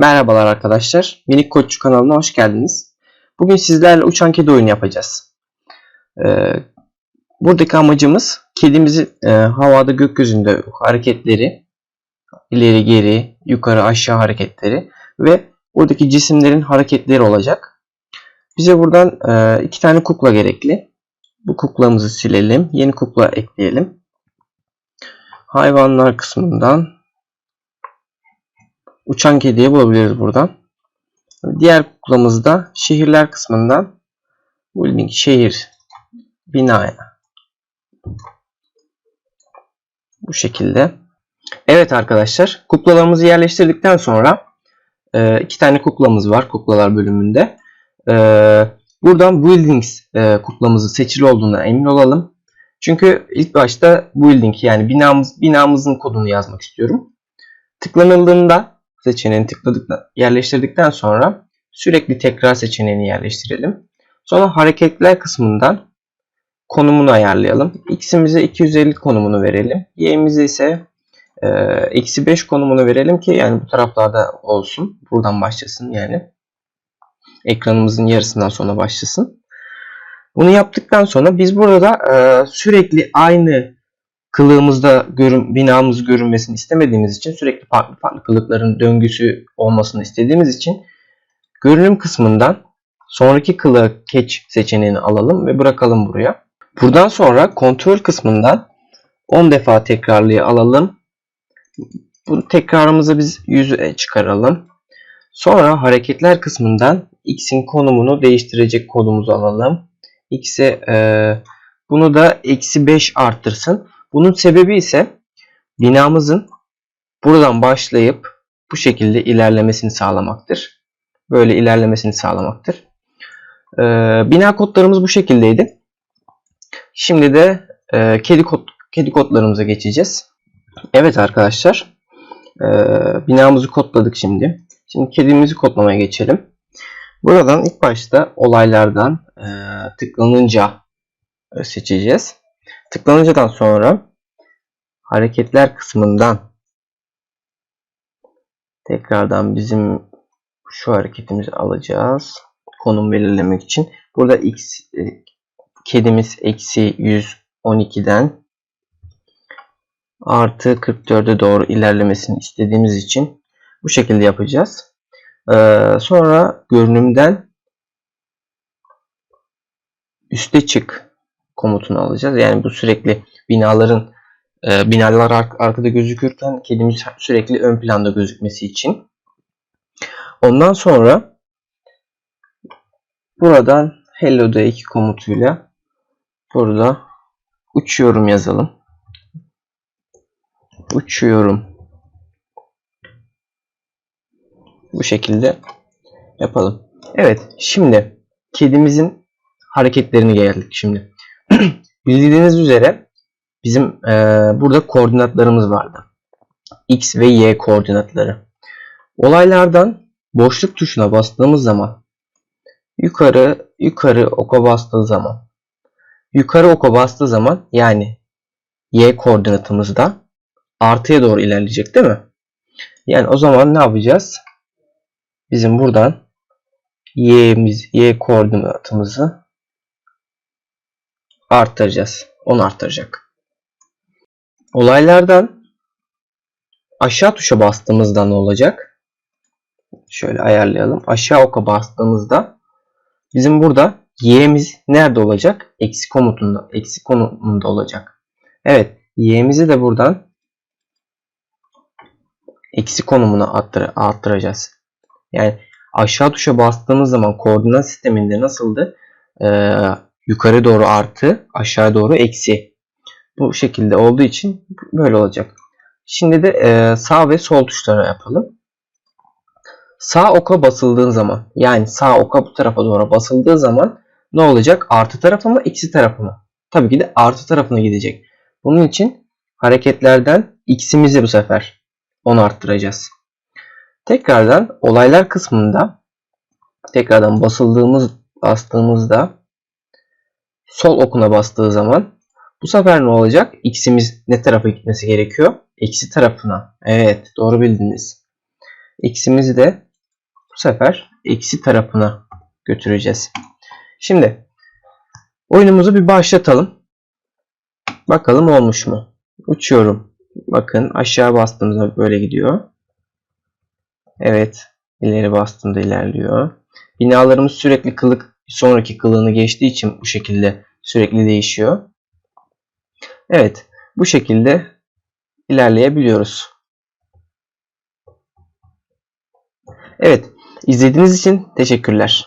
Merhabalar arkadaşlar. Minik Koççu kanalına hoş geldiniz. Bugün sizlerle uçan kedi oyunu yapacağız. Ee, buradaki amacımız kedimizi e, havada gökyüzünde hareketleri, ileri geri, yukarı aşağı hareketleri ve buradaki cisimlerin hareketleri olacak. Bize buradan e, iki tane kukla gerekli. Bu kuklamızı silelim. Yeni kukla ekleyelim. Hayvanlar kısmından uçan kediyi bulabiliriz buradan. Diğer kuklamızda şehirler kısmından building şehir binaya bu şekilde. Evet arkadaşlar kuklalarımızı yerleştirdikten sonra e, iki tane kuklamız var kuklalar bölümünde. E, buradan buildings e, kuklamızı seçili olduğuna emin olalım. Çünkü ilk başta building yani binamız binamızın kodunu yazmak istiyorum. Tıklanıldığında seçeneğini tıkladık yerleştirdikten sonra sürekli tekrar seçeneğini yerleştirelim. Sonra hareketler kısmından konumunu ayarlayalım. X'imize 250 konumunu verelim. Y'imize ise e, eksi 5 konumunu verelim ki yani bu taraflarda olsun. Buradan başlasın yani. Ekranımızın yarısından sonra başlasın. Bunu yaptıktan sonra biz burada e, sürekli aynı kılığımızda görün, binamız görünmesini istemediğimiz için sürekli farklı farklı kılıkların döngüsü olmasını istediğimiz için görünüm kısmından sonraki kılığı catch seçeneğini alalım ve bırakalım buraya. Buradan sonra kontrol kısmından 10 defa tekrarlığı alalım. Bu tekrarımızı biz 100'e çıkaralım. Sonra hareketler kısmından x'in konumunu değiştirecek kodumuzu alalım. x'e e, bunu da eksi 5 arttırsın. Bunun sebebi ise binamızın buradan başlayıp bu şekilde ilerlemesini sağlamaktır. Böyle ilerlemesini sağlamaktır. Ee, bina kodlarımız bu şekildeydi. Şimdi de e, kedi kod kedi kodlarımıza geçeceğiz. Evet arkadaşlar. E, binamızı kodladık şimdi. Şimdi kedimizi kodlamaya geçelim. Buradan ilk başta olaylardan e, tıklanınca seçeceğiz. Tıklanıncadan sonra hareketler kısmından tekrardan bizim şu hareketimizi alacağız. Konum belirlemek için. Burada x e, kedimiz eksi 112'den artı 44'e doğru ilerlemesini istediğimiz için bu şekilde yapacağız. Ee, sonra görünümden üste çık komutunu alacağız. Yani bu sürekli binaların e, binalar ar- arkada gözükürken kedimiz sürekli ön planda gözükmesi için. Ondan sonra buradan hello day 2 komutuyla burada uçuyorum yazalım. Uçuyorum. Bu şekilde yapalım. Evet, şimdi kedimizin hareketlerini geldik şimdi. Bildiğiniz üzere bizim e, burada koordinatlarımız vardı. X ve Y koordinatları. Olaylardan boşluk tuşuna bastığımız zaman yukarı yukarı oka bastığı zaman yukarı oka bastığı zaman yani Y koordinatımızda artıya doğru ilerleyecek değil mi? Yani o zaman ne yapacağız? Bizim buradan y'miz, y koordinatımızı arttıracağız. Onu arttıracak. Olaylardan aşağı tuşa bastığımızda ne olacak? Şöyle ayarlayalım. Aşağı oka bastığımızda bizim burada y'miz nerede olacak? Eksi komutunda, eksi konumunda olacak. Evet, y'mizi de buradan eksi konumuna arttır, arttıracağız. Yani aşağı tuşa bastığımız zaman koordinat sisteminde nasıldı? Ee, yukarı doğru artı, aşağı doğru eksi. Bu şekilde olduğu için böyle olacak. Şimdi de e, sağ ve sol tuşlara yapalım. Sağ oka basıldığın zaman yani sağ oka bu tarafa doğru basıldığı zaman ne olacak? Artı tarafı mı eksi tarafı mı? Tabii ki de artı tarafına gidecek. Bunun için hareketlerden x'imizi bu sefer 10 arttıracağız. Tekrardan olaylar kısmında tekrardan basıldığımız bastığımızda sol okuna bastığı zaman bu sefer ne olacak? X'imiz ne tarafa gitmesi gerekiyor? Eksi tarafına. Evet doğru bildiniz. X'imizi de Bu sefer eksi tarafına götüreceğiz. Şimdi oyunumuzu bir başlatalım. Bakalım olmuş mu? Uçuyorum. Bakın aşağı bastığımızda böyle gidiyor. Evet. ileri bastığımda ilerliyor. Binalarımız sürekli kılık sonraki kılığını geçtiği için bu şekilde sürekli değişiyor. Evet. Bu şekilde ilerleyebiliyoruz. Evet. izlediğiniz için teşekkürler.